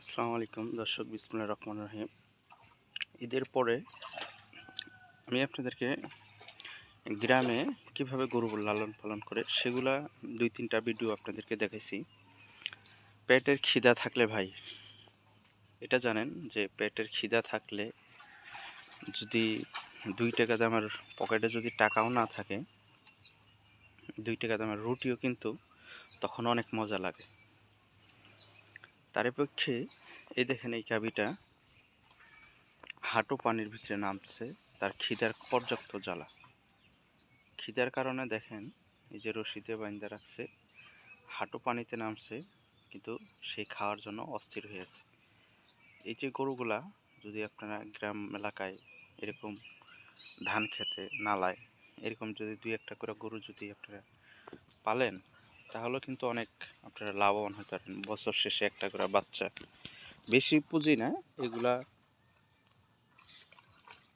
আসসালামু আলাইকুম, দর্শক, বিসমুল্লাহ রহমান রহিম। ঈদের পরে আমি আপনাদেরকে গ্রামে কীভাবে গরু লালন পালন করে সেগুলা দুই তিনটা ভিডিও আপনাদেরকে দেখাইছি। পেটের খিদা থাকলে ভাই, এটা জানেন যে পেটের খিদা থাকলে যদি দুই টাকা দামের পকেটে যদি টাকাও না থাকে, দুই টাকা দামের রুটিও কিন্তু তখন অনেক মজা লাগে। তার পক্ষে এই দেখেন এই গাবিটা হাঁটু পানির ভিতরে নামছে, তার খিদার পর্যাপ্ত জ্বালা। খিদার কারণে দেখেন এই যে রশিদে বাইন্দা রাখছে, হাঁটু পানিতে নামছে, কিন্তু সে খাওয়ার জন্য অস্থির হয়েছে এই যে গরুগুলা যদি আপনারা গ্রাম এলাকায় এরকম ধান খেতে নালায় এরকম যদি দুই একটা করে গরু যদি আপনারা পালেন তাহলে কিন্তু অনেক আপনারা লাভবান হতে পারেন। বছর শেষে একটা করে বাচ্চা। বেশি পুঁজি না, এগুলা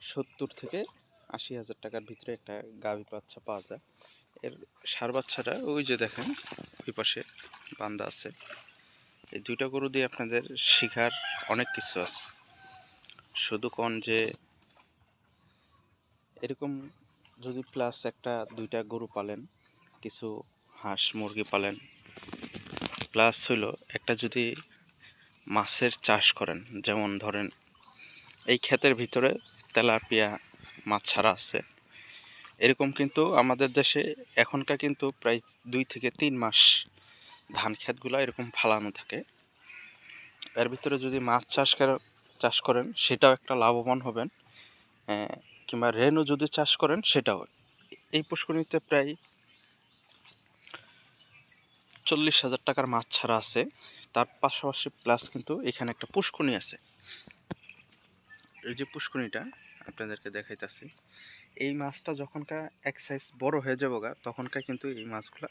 সত্তর থেকে আশি হাজার টাকার ভিতরে একটা গাভী বাচ্চা পাওয়া যায়। এর সার বাচ্চাটা ওই যে দেখেন, ওই পাশে বান্দা আছে। এই দুইটা গরু দিয়ে আপনাদের শিখার অনেক কিছু আছে। শুধু কোন যে এরকম যদি প্লাস একটা দুইটা গরু পালেন, কিছু হাঁস মুরগি পালেন। প্লাস হইল একটা যদি মাছের চাষ করেন, যেমন ধরেন এই ক্ষেতের ভিতরে তেলাপিয়া মাছ ছাড়া আছে, এরকম কিন্তু আমাদের দেশে এখনকার কিন্তু প্রায় দুই থেকে তিন মাস ধান ক্ষেতগুলো এরকম ফালানো থাকে। এর ভিতরে যদি মাছ চাষ চাষ করেন, সেটাও একটা লাভবান হবেন। কিংবা রেনও যদি চাষ করেন, সেটাও। এই পুষ্করিণীতে প্রায় চল্লিশ হাজার টাকার মাছ ছাড়া আছে। তার পাশাপাশি প্লাস কিন্তু এখানে একটা পুষ্করণী আছে। এই যে পুষ্করণীটা আপনাদেরকে দেখাইতেছি। এই মাছটা যখনকার এক সাইজ বড় হয়ে যাব গা কিন্তু এই মাছগুলা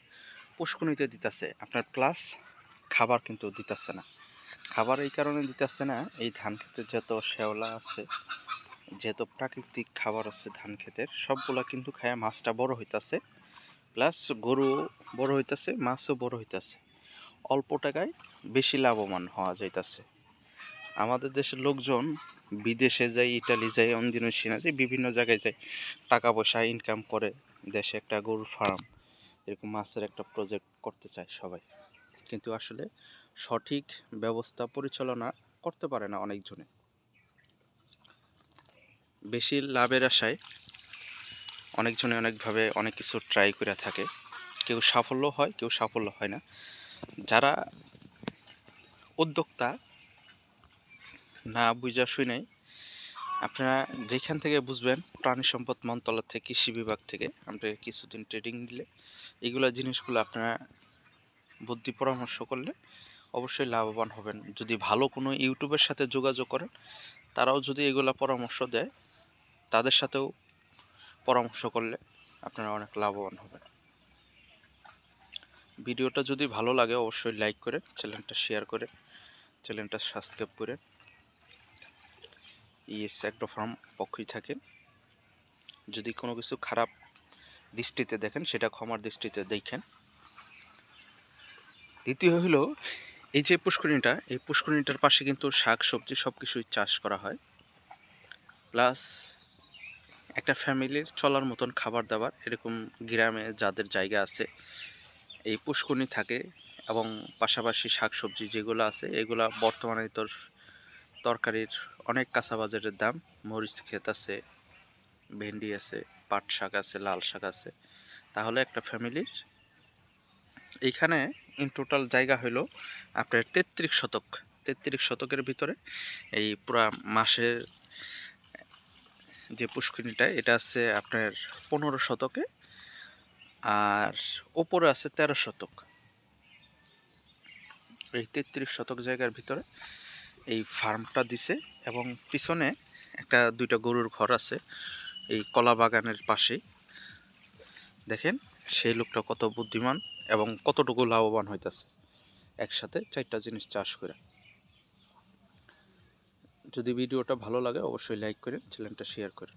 পুষ্করণীতে দিতেছে। আপনার প্লাস খাবার কিন্তু দিতেছে না। খাবার এই কারণে দিতেছে না, এই ধান খেতে যত শেওলা আছে, যেহেতু প্রাকৃতিক খাবার আছে ধান ক্ষেতের, সবগুলা কিন্তু খায় মাছটা বড় হইতাছে। প্লাস গরু বড় হইতাছে, মাছও বড় হইতাছে। অল্প টাকায় বেশি লাভবান হওয়া যাইতাছে। আমাদের দেশের লোকজন বিদেশে যায় ইটালি যায় ইন্দোনেশিয়া যায় বিভিন্ন জায়গায় যায় টাকা পয়সা ইনকাম করে দেশে একটা গরুর ফার্ম এরকম মাছের একটা প্রজেক্ট করতে চায় সবাই। কিন্তু আসলে সঠিক ব্যবস্থা পরিচালনা করতে পারে না অনেকজনে। বেশি লাভের আশায় অনেকজনে অনেকভাবে অনেক কিছু ট্রাই করে থাকে। কেউ সাফল্য হয়, কেউ সাফল্য হয় না। যারা উদ্যোক্তা, না বুঝা শুনে আপনারা যেখান থেকে বুঝবেন প্রাণী সম্পদ মন্ত্রণালয় থেকে, কৃষি বিভাগ থেকে আপনাকে কিছুদিন ট্রেডিং দিলে এগুলো জিনিসগুলো আপনারা বুদ্ধি পরামর্শ করলে অবশ্যই লাভবান হবেন। যদি ভালো কোনো ইউটিউবের সাথে যোগাযোগ করেন, তারাও যদি এগুলো পরামর্শ দেয়, তাদের সাথেও পরামর্শ করলে আপনারা অনেক লাভবান হবেন। ভিডিওটা যদি ভালো লাগে অবশ্যই লাইক করে, চ্যানেলটা শেয়ার করে, চ্যানেলটা সাবস্ক্রাইব করে ইএস একটা ফার্ম পক্ষই থাকেন। যদি কোনো কিছু খারাপ দৃষ্টিতে দেখেন, সেটা ক্ষমার দৃষ্টিতে দেখেন। দ্বিতীয় হলো, এই যে পুষ্করিণীটা, এই পুষ্করিণীটার পাশে কিন্তু শাক সবজি সব কিছুই চাষ করা হয়। প্লাস একটা ফ্যামিলির চলার মতন খাবার দাবার এরকম গ্রামে যাদের জায়গা আছে, এই পুষ্করণী থাকে এবং পাশাপাশি শাকসবজি যেগুলো আছে, এগুলা বর্তমানে তোর তরকারির অনেক কাঁচা বাজারের দাম। মরিচ ক্ষেত আছে, ভেন্ডি আছে, পাট শাক আছে, লাল শাক আছে। তাহলে একটা ফ্যামিলির এইখানে ইন টোটাল জায়গা হলো আপনার তেত্রিশ শতক। তেত্রিশ শতকের ভিতরে এই পুরা মাসের যে পুষ্করিণীটা, এটা আছে আপনার পনেরো শতকে আর ওপরে আছে তেরো শতক। এই তেত্রিশ শতক জায়গার ভিতরে এই ফার্মটা দিছে এবং পিছনে একটা দুইটা গরুর ঘর আছে এই কলা বাগানের পাশেই। দেখেন, সেই লোকটা কত বুদ্ধিমান এবং কতটুকু লাভবান হইতেছে। একসাথে চারটা জিনিস চাষ করে। যদি ভিডিওটা ভালো লাগে অবশ্যই লাইক করে চ্যানেলটা শেয়ার করে।